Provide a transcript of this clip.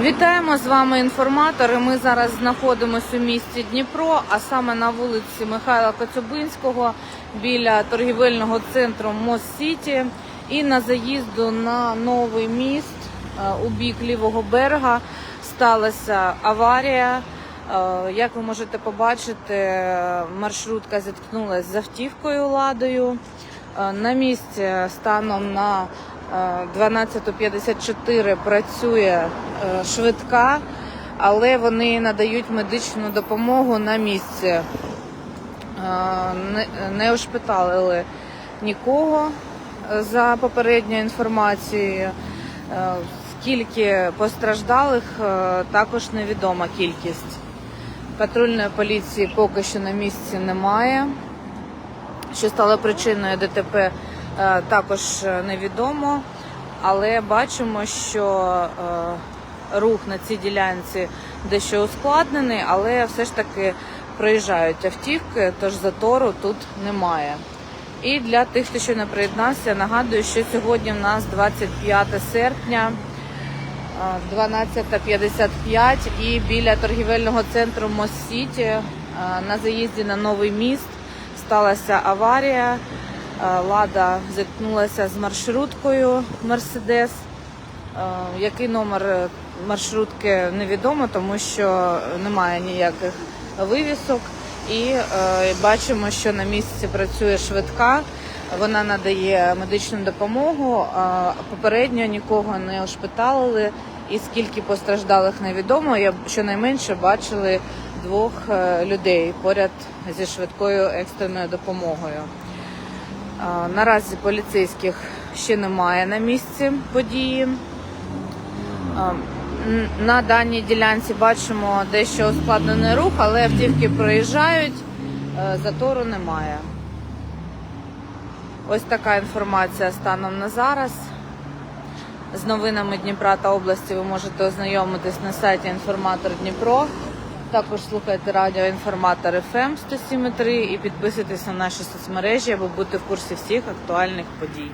Вітаємо з вами інформатори. Ми зараз знаходимося у місті Дніпро, а саме на вулиці Михайла Коцюбинського біля торгівельного центру Мост Сіті і на заїзду на новий міст е, у бік лівого берега сталася аварія. Е, Як ви можете побачити, маршрутка зіткнулася з автівкою ладою. Е, На місці станом на 12.54 працює е, швидка, але вони надають медичну допомогу на місці. Е, Не, ошпиталили нікого е, за попередньою інформацією. Е, Скільки постраждалих, е, також невідома кількість. Патрульної поліції поки що на місці немає. Що стало причиною ДТП, е, також е, невідомо, але бачимо, що е, рух на цій ділянці дещо ускладнений, але все ж таки проїжджають автівки, тож затору тут немає. І для тих, хто ще не приєднався, нагадую, що сьогодні в нас 25 серпня. е, 12.55 і біля торгівельного центру Мост-Сіті е, на заїзді на новий міст сталася аварія. Е, Лада зіткнулася з маршруткою Мерседес. Е, Який номер маршрутки невідомо, тому що немає ніяких вивісок. І е, бачимо, що на місці працює швидка. Вона надає медичну допомогу. Попередньо нікого не ошпиталили. І скільки постраждалих невідомо. Я щонайменше бачили двох людей поряд зі швидкою екстреною допомогою. Наразі поліцейських ще немає на місці події. На даній ділянці бачимо дещо ускладнений рух, але автівки проїжджають, е, затору немає. Ось така інформація станом на зараз. З новинами Дніпра та області ви можете ознайомитись на сайті Інформатор Дніпро. Також слухайте радіо Інформатор FM 107.3 і підписуйтесь на наші соцмережі, аби бути в курсі всіх актуальних подій.